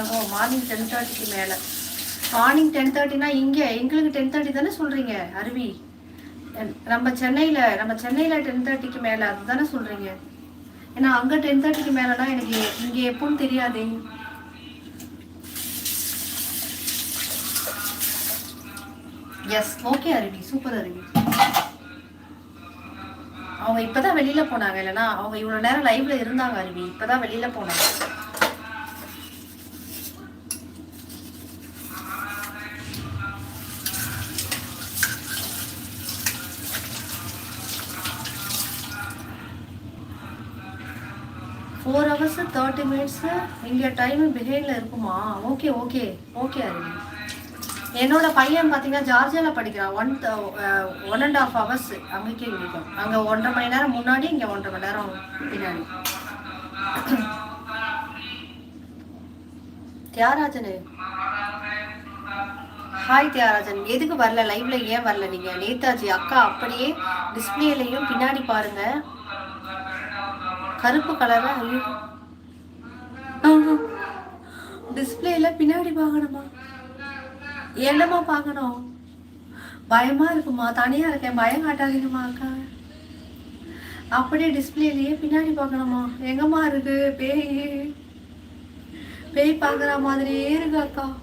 ஓ morning ten தேர்ட்டிக்கு மேலே. Morning ten தேர்ட்டினா இங்கே எங்களுக்கு டென் தேர்ட்டி தானே சொல்கிறீங்க அருவி? நம்ம சென்னையில் நம்ம சென்னையில் டென் தேர்ட்டிக்கு மேலே அதுதானே சொல்கிறீங்க ஏன்னா அங்கே டென் தேர்ட்டிக்கு மேலேனா எனக்கு இங்கே எப்போன்னு தெரியாதே. எஸ் ஓகே அருவி சூப்பர் அருவி. அவங்க இப்பதான் வெளியில போனாங்க இல்லைன்னா அவங்க இவ்வளவு நேரம் லைவ்ல இருந்தாங்க அருவி. இப்பதான் வெளியில போனாங்க. ஃபோர் ஹவர்ஸ் தேர்ட்டி மினிட்ஸு இங்கே டைம் பிஹைண்டில் இருக்குமா? ஓகே ஓகே ஓகே அருவி என்னோட பையன் பார்த்தீங்கன்னா ஜார்ஜியாவில் படிக்கிறான். One one and half hours அங்கேக்கே இருக்கும் அங்கே ஒன்றரை மணி நேரம் முன்னாடி இங்கே ஒன்றரை மணி நேரம் பின்னாடி. தியாகராஜனு? ஹாய் தியாகராஜன். எதுக்கு வரல? லைவ்ல ஏன் வரல நீங்க? நேதாஜி அக்கா அப்படியே டிஸ்பிளேலையும் பின்னாடி பாருங்க. கருப்பு கலரா டிஸ்பிளேல பின்னாடி பார்க்கணுமா? என்னம்மா பார்க்கணும்? பயமா இருக்குமா? தனியா இருக்கேன். பயம் காட்டாதீங்கம்மா அக்கா. அப்படியே டிஸ்பிளேலயே பின்னாடி பார்க்கணுமா? எங்கம்மா இருக்கு? பேய். பேய் பார்க்குற மாதிரியே இருக்கு அக்கா.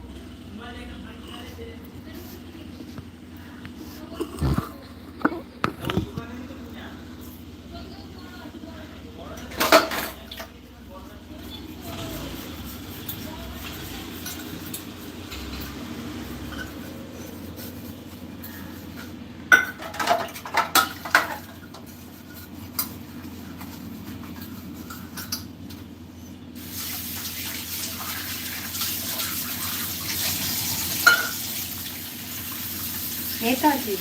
நேதாஜி.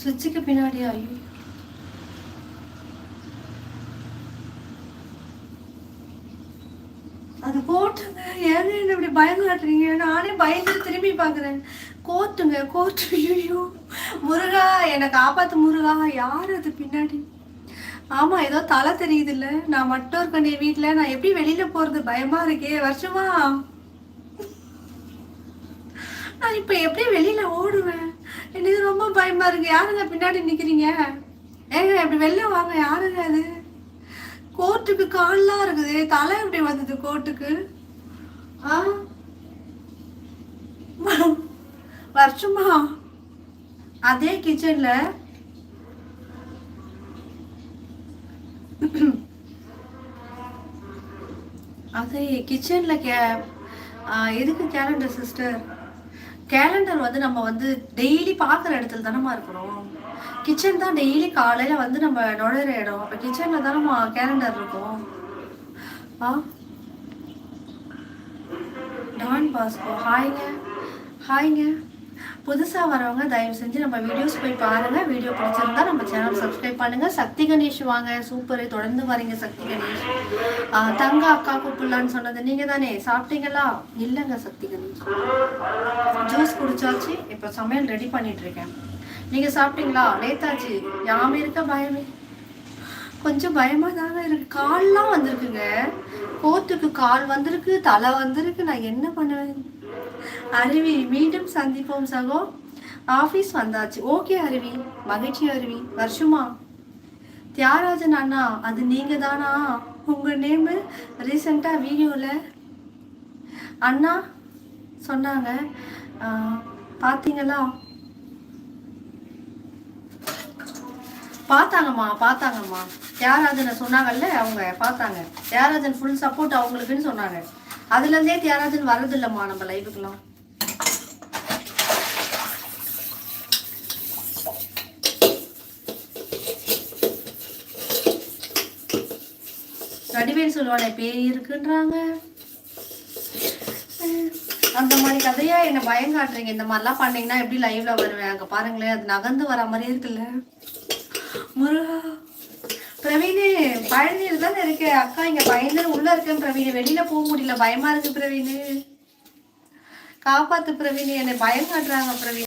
சுவிட்சுக்கு பின்னாடி ஐயோ அது போட்டுங்க. ஏன்னு என்ன இப்படி பயம் காட்டுறீங்க நானே பயந்து திரும்பி பார்க்குறேன். கோத்துங்க கோத்து. ஐயோ முருகா என்னை காப்பாத்து முருகா. யார் அது பின்னாடி? ஆமா ஏதோ தலை தெரியுது இல்ல நான் மட்டும் இருக்கேன் என் வீட்டுல நான் எப்படி வெளியில போறது? பயமா இருக்கே. வருஷமா. நான் இப்ப எப்படி வெளியில ஓடுவேன்? எனக்கு ரொம்ப பயமா இருக்கு. யாருங்க பின்னாடி நிக்கிறீங்க? ஏங்க இப்படி வெளில வாங்க. யாருங்க அது? கோர்ட்டுக்கு கால்லாம் இருக்குது. தலை எப்படி வந்தது கோர்ட்டுக்கு? ஆ? வருஷமா அதே கிச்சன்ல அதே கிச்சன்ல கே எதுக்கு கேலண்டர் சிஸ்டர் கேலண்டர் வந்து நம்ம வந்து டெய்லி பார்க்குற இடத்துல தானம்மா இருக்கிறோம். கிச்சன் தான் டெய்லி காலையில் வந்து நம்ம நுழையிற இடம். அப்போ கிச்சனில் தானம்மா கேலண்டர் இருக்கும். ஆ? டான் பாஸ்கோ ஹாய்ங்க ஹாய்ங்க புதுசாக வரவங்க தயவு செஞ்சு நம்ம வீடியோஸ் போய் பாருங்க. வீடியோ பிடிச்சிருந்தா நம்ம சேனல் சப்ஸ்கிரைப் பண்ணுங்க. சக்தி கணேஷ் வாங்க. சூப்பர் தொடர்ந்து வரீங்க சக்தி கணேஷ். தங்க அக்கா கூப்பிடலான்னு சொன்னது. நீங்க தானே? சாப்பிட்டீங்களா? இல்லைங்க சக்தி கணேஷ். ஜூஸ் குடிச்சாச்சு. இப்போ சமையல் ரெடி பண்ணிட்டு இருக்கேன் நீங்க சாப்பிட்டீங்களா? நேதாஜி யாம இருக்க பயமே. கொஞ்சம் பயமாக தாங்க இருக்கு. கால்லாம் வந்திருக்குங்க. கோத்துக்கு கால் வந்திருக்கு தலை வந்திருக்கு. நான் என்ன பண்ணுவேன்? அருவி மீண்டும் சந்திப்போம் சகோ. ஆபீஸ் வந்தாச்சு. ஓகே அருவி. மகிழ்ச்சி அருவி. வருஷமா. தியாகராஜன் அண்ணா அது நீங்க தானா உங்க நேம் ரீசெண்டா வீடியோல அண்ணா சொன்னாங்க. பார்த்தீங்களா பார்த்தாங்கம்மா பார்த்தாங்கம்மா. தியாகராஜனை சொன்னாங்கல்ல அவங்க பார்த்தாங்க. தியாகராஜன் ஃபுல் சப்போர்ட் அவங்களுக்குன்னு சொன்னாங்க. அதுலேருந்தே தியாகராஜன் வர்றதில்லம்மா நம்ம லைவுக்குலாம் வடிவேல் சொல்லுவானே பேய் இருக்குன்றாங்க. அந்த மாதிரி கதையா என்ன பயம் காட்டுறீங்க இந்த மாதிரிலாம் பண்ணீங்கன்னா எப்படி லைவ்ல வருவேன்? அங்க பாருங்களேன் அது நகர்ந்து வர மாதிரி இருக்குல்ல. முருகா பிரவீனு பழனியில் தானே இருக்கு. அக்கா இங்க பயந்து உள்ள இருக்கேன் பிரவீனு. வெளியில போக முடியல. பயமா இருக்கு பிரவீனு. காப்பாத்து பிரவீன். என்னை பயம் காட்டுறாங்க பிரவீன்.